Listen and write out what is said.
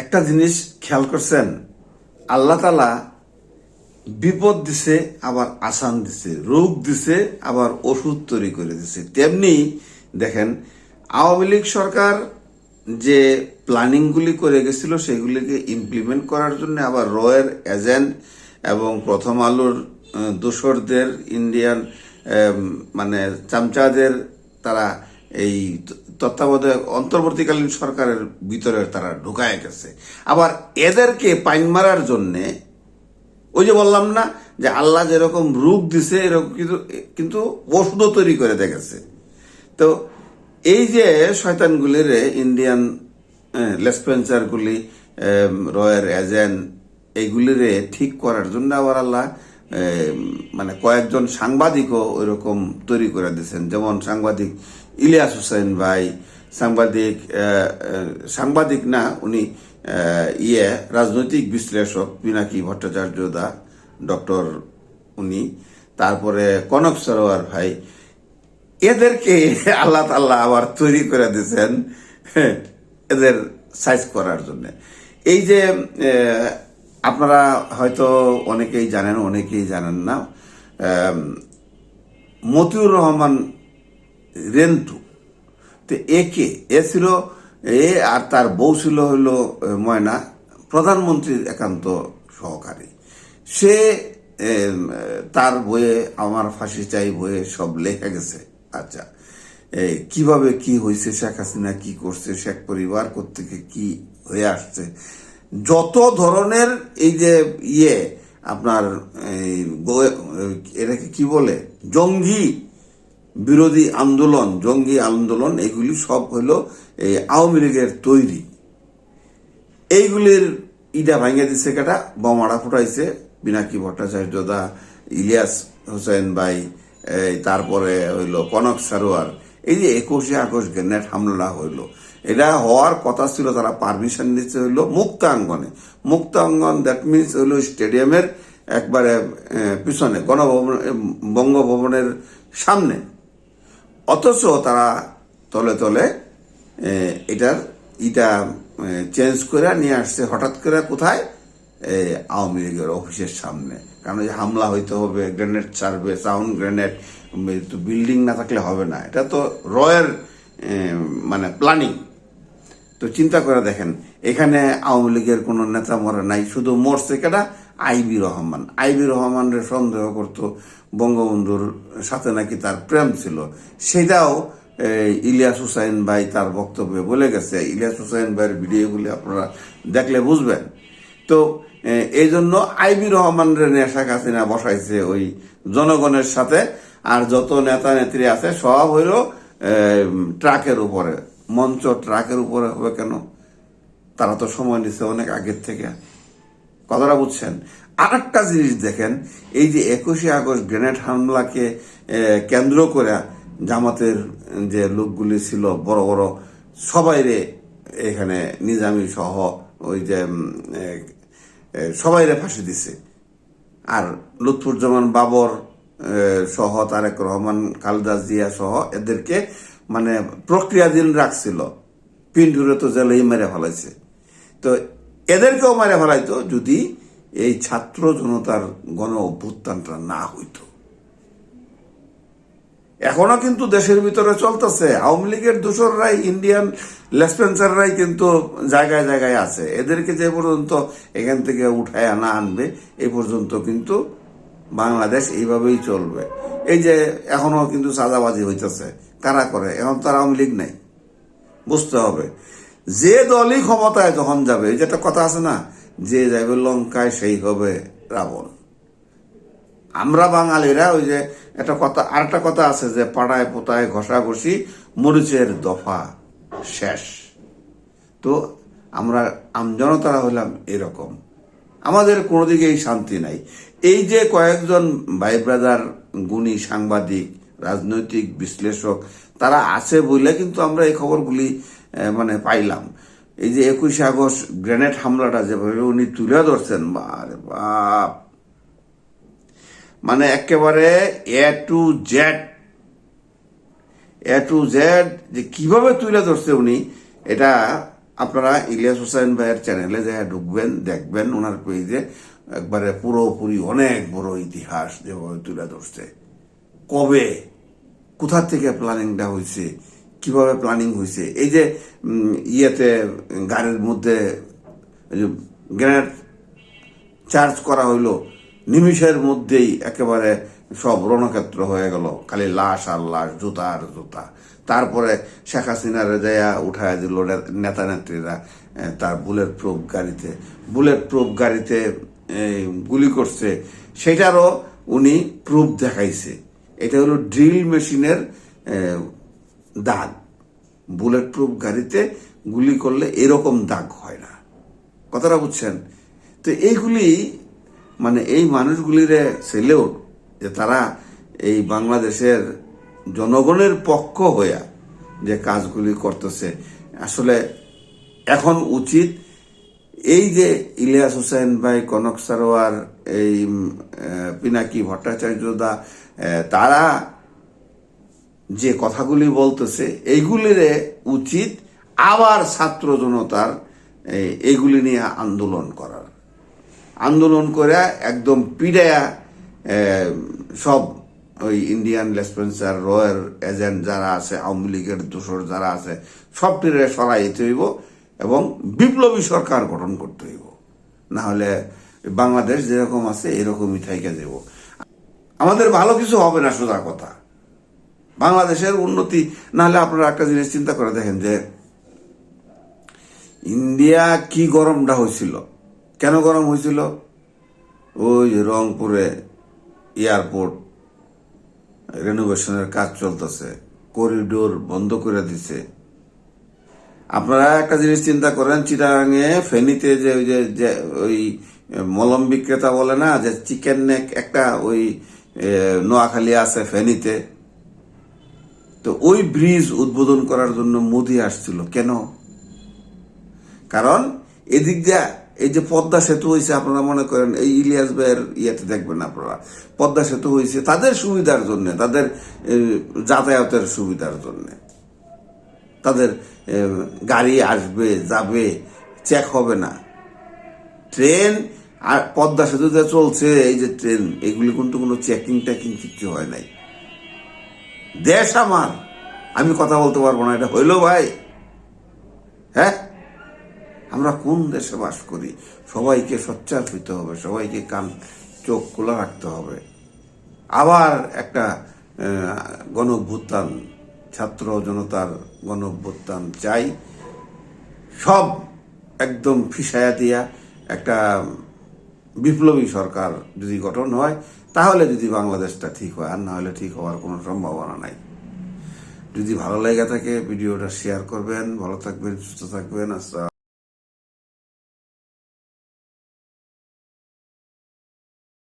একটা জিনিস খেয়াল করছেন, আল্লাহ তালা বিপদ দিছে, আবার আসান দিছে, রোগ দিছে, আবার ওষুধ তৈরি করে দিছে। তেমনি দেখেন, আওয়ামী লীগ সরকার যে প্ল্যানিংগুলি করে গেছিল, সেগুলিকে ইমপ্লিমেন্ট করার জন্য আবার রয়ের এজেন্ট এবং প্রথম আলোর দোসরদের ইন্ডিয়ান মানে চামচাদের তারা এই তত্ত্বাবধায়ক অন্তর্বর্তীকালীন সরকারের ভিতরে তারা ঢুকায় গেছে। আবার এদেরকে পাইন মারার জন্যে, ওই যে বললাম না যে আল্লাহ যেরকম রূপ দিছে, এরকম কিন্তু কিন্তু ওষুধও তৈরি করে দেখেছে তো এই যে শয়তানগুলির ইন্ডিয়ান লেসপেন্সারগুলি রয়ের এজেন্ট, এইগুলিরে ঠিক করার জন্য আবার আল্লাহ মানে কয়েকজন সাংবাদিকও ওইরকম তৈরি করে দিয়েছেন। যেমন সাংবাদিক ইলিয়াস হোসেন ভাই, সাংবাদিক সাংবাদিক না, উনি ইয়ে রাজনৈতিক বিশ্লেষক, পিনাকি ভট্টাচার্য দা, ডক্টর উনি। তারপরে কনক সরোয়ার ভাই। এদেরকে আল্লাহ তাল্লাহ আবার তৈরি করে দিয়েছেন এদের সাইজ করার জন্য। এই যে আপনারা হয়তো অনেকেই জানেন অনেকেই জানেন না মতিউর রহমান রেন্টু। তো একে, এ ছিল, এ আর তার বউ ছিল হইল ময়না, প্রধানমন্ত্রীর একান্ত সহকারী। সে তার বইয়ে, আমার ফাঁসি চাই বইয়ে সব লেখা গেছে। আচ্ছা কীভাবে কি হয়েছে শেখ হাসিনা কি করছে, শেখ পরিবার থেকে কি হয়ে আসছে? যত ধরনের এই যে ইয়ে আপনার এটাকে কি বলে? জঙ্গি বিরোধী আন্দোলন, জঙ্গি আন্দোলন, এগুলি সব হলো এই আওয়ামী লীগের তৈরি। এইগুলির ইটা ভাঙে দিচ্ছে কেটা? বোমাটা ফুটাইছে। বিনাকি ভট্টাচার্য দা, ইলিয়াস হোসেন ভাই তারপরে হইল কনক সারোয়ার, এই যে একুশে আগস্ট গ্রেনেড হামলা হইল। এটা হওয়ার কথা ছিল, তারা পারমিশন দিচ্ছে হইল মুক্তাঙ্গনে। মুক্তাঙ্গন দ্যাট মিনস হইল স্টেডিয়ামের একবারে পিছনে, গণভবন বঙ্গভবনের সামনে। অথচ তারা তলে তলে এটার ইটা চেঞ্জ করে নিয়ে আসছে। হঠাৎ করে কোথায়? আওয়ামী লীগের অফিসের সামনে। কারণ এই হামলা হইতে হবে, গ্রেনেড ছাড়বে, সাউন্ড গ্রেনেড বিল্ডিং না থাকলে হবে না। এটা তো রয়ের মানে প্ল্যানিং। তো চিন্তা করে দেখেন, এখানে আওয়ামী লীগের কোনো নেতা মরে নাই, শুধু মরছে কেটা আইবি রহমান। আইবি রহমানের সন্দেহ করত বঙ্গবন্ধুর সাথে নাকি তার প্রেম ছিল। সেটাও ইলিয়াস হুসাইন ভাই তার বক্তব্যে বলে গেছে। ইলিয়াস হুসাইন ভাইয়ের ভিডিওগুলি আপনারা দেখলে বুঝবেন। তো এই জন্য আইবি রহমানের নেশা হাসিনা বসাইছে ওই জনগণের সাথে। আর যত নেতা নেত্রী আছে সব হইল ট্রাকের উপরে। মঞ্চ ট্রাকের উপরে হবে কেন? তারা তো সময় নিছে অনেক আগের থেকে। কথাটা বুঝছেন। আর একটা জিনিস দেখেন, এই যে একুশে আগস্ট গ্রেনেড হামলাকে কেন্দ্র করে জামাতের যে লোকগুলি ছিল, বড় বড় সবাইরে এখানে নিজামি সহ ওই যে সবাইরে ফাঁসি দিছে। আর লুৎফুজ্জামান বাবর সহ তারেক রহমান, খালেদা জিয়া সহ এদেরকে মানে প্রক্রিয়াধীন রাখছিল। পিন্টুরে তো জেলেই মেরে ফেলাইছে। তো এদেরকেও মেরে ফেলাইতো যদি এই ছাত্র জনতার গণ অভ্যুত্থানটা না হইতো। এখনও কিন্তু দেশের ভিতরে চলতেছে। আওয়ামী লীগের দোসররাই, ইন্ডিয়ান লেসপেন্সাররাই কিন্তু জায়গায় জায়গায় আছে। এদেরকে যে পর্যন্ত এখান থেকে উঠায় আনা আনবে এই পর্যন্ত কিন্তু বাংলাদেশ এইভাবেই চলবে। এই যে এখনও কিন্তু সাদাবাজি হইতেছে। কারা করে? এখন তো আওয়ামী লীগ নাই। বুঝতে হবে। যে দলই ক্ষমতায় যখন যাবে, এই যে একটা কথা আছে না, যে যাবে লঙ্কায় সেই হবে রাবণ। আমরা বাঙালিরা ওই যে একটা কথা আর একটা কথা আছে যে পাড়ায় পোতায় ঘষাঘষি, মরিচের দফা শেষ। তো আমরা আমজনতারা হইলাম এরকম। আমাদের কোনো দিকেই শান্তি নাই। এই যে কয়েকজন ভাই ব্রাদার, গুণী সাংবাদিক, রাজনৈতিক বিশ্লেষক, তারা আছে বলে কিন্তু আমরা এই খবরগুলি মানে পাইলাম। এই যে একুশে আগস্ট গ্রেনেড হামলাটা যেভাবে উনি তুলে ধরছেন, বারে বাপ। মানে একেবারে A to Z A to Z যে কীভাবে তুলে ধরছে উনি, এটা আপনারা ইলিয়াস হোসেন ভাইয়ের চ্যানেলে যা ঢুকবেন, দেখবেন ওনার পেজে একবারে পুরোপুরি অনেক বড় ইতিহাস যেভাবে তুলে ধরছে। কবে? কোথা থেকে প্ল্যানিংটা হয়েছে কীভাবে প্ল্যানিং হয়েছে এই যে ইয়েতে, গাড়ির মধ্যে গ্রেনেড চার্জ করা হইল, নিমিষের মধ্যেই একেবারে সব রণক্ষেত্র হয়ে গেল। খালি লাশ আর লাশ, জুতা আর জুতা। তারপরে শেখ হাসিনার যাইয়া উঠায় দিল নেতা নেত্রীরা তার বুলেট প্রুফ গাড়িতে। বুলেট প্রুফ গাড়িতে গুলি করছে। সেটারও উনি প্রুফ দেখাইছে। এটা হলো ড্রিল মেশিনের দাগ। বুলেট প্রুফ গাড়িতে গুলি করলে এরকম দাগ হয় না। কথাটা বুঝছেন? তো এইগুলি মানে এই মানুষগুলির ছেলেও যে তারা এই বাংলাদেশের জনগণের পক্ষ হইয়া যে কাজগুলি করতেছে, আসলে এখন উচিত এই যে ইলিয়াস হোসেন ভাই, কনক সারোয়ার, এই পিনাকি ভট্টাচার্য দা তারা যে কথাগুলি বলতেছে এইগুলিরে উচিত আবার ছাত্র জনতার এই- এইগুলি নিয়ে আন্দোলন করার। আন্দোলন করে একদম পিড়ায়া সব ওই ইন্ডিয়ান লেসপেন্সার রয়্যাল এজেন্ট যারা আছে, আওয়ামী লীগের দোসর যারা আছে সব টিরে সরাইতে হইব এবং বিপ্লবী সরকার গঠন করতে হইব। না হলে বাংলাদেশ যেরকম আছে, এরকমই থাইকে যাব আমাদের ভালো কিছু হবে না সোজা কথা। বাংলাদেশের উন্নতি না হলে আপনারা একটা জিনিস চিন্তা করে দেখেন যে ইন্ডিয়া কি গরমটা হয়েছিল? কেন গরম হয়েছিল? ওই রংপুরে এয়ারপোর্ট রেনোভেশনের কাজ চলতেছে করিডোর বন্ধ করে দিছে। আপনারা একটা জিনিস চিন্তা করেন, চিটাগাঙে ফেনীতে যে ওই যে ওই মলম বিক্রেতা বলে না, যে চিকেন নেক একটা ওই নোয়াখালী আছে ফেনীতে। তো ওই ব্রিজ উদ্বোধন করার জন্য মোদি আসছিল। কেন? কারণ এদিক দিয়ে এই যে পদ্মা সেতু হয়েছে আপনারা মনে করেন, এই ইলিয়াস ভাইয়ের ইয়েতে দেখবেন আপনারা। পদ্মা সেতু হয়েছে তাদের সুবিধার জন্য, তাদের যাতায়াতের সুবিধার জন্য। তাদের গাড়ি আসবে, যাবে চেক হবে না। ট্রেন, আর পদ্মা সেতুতে চলছে, এই যে ট্রেন, এগুলি কিন্তু কোনো চেকিং টেকিং কিচ্ছু হয় নাই। দেশ আমার। আমি কথা বলতে পারব না, এটা হইল ভাই। হ্যাঁ? আমরা কোন দেশে বাস করি? সবাইকে সোচ্চার হইতে হবে, সবাইকে কান, চোখ খোলা রাখতে হবে। আবার একটা গণ অভ্যুত্থান ছাত্র জনতার গণ অভ্যুত্থান চাই। সব একদম ফিসায়া দিয়া একটা বিপ্লবী সরকার যদি গঠন হয়, তাহলে যদি বাংলাদেশটা ঠিক হয়, আর না হলে ঠিক হওয়ার কোনো সম্ভাবনা নাই। যদি ভালো লেগে থাকে, ভিডিওটা শেয়ার করবেন, ভালো থাকবেন, সুস্থ থাকবেন আচ্ছা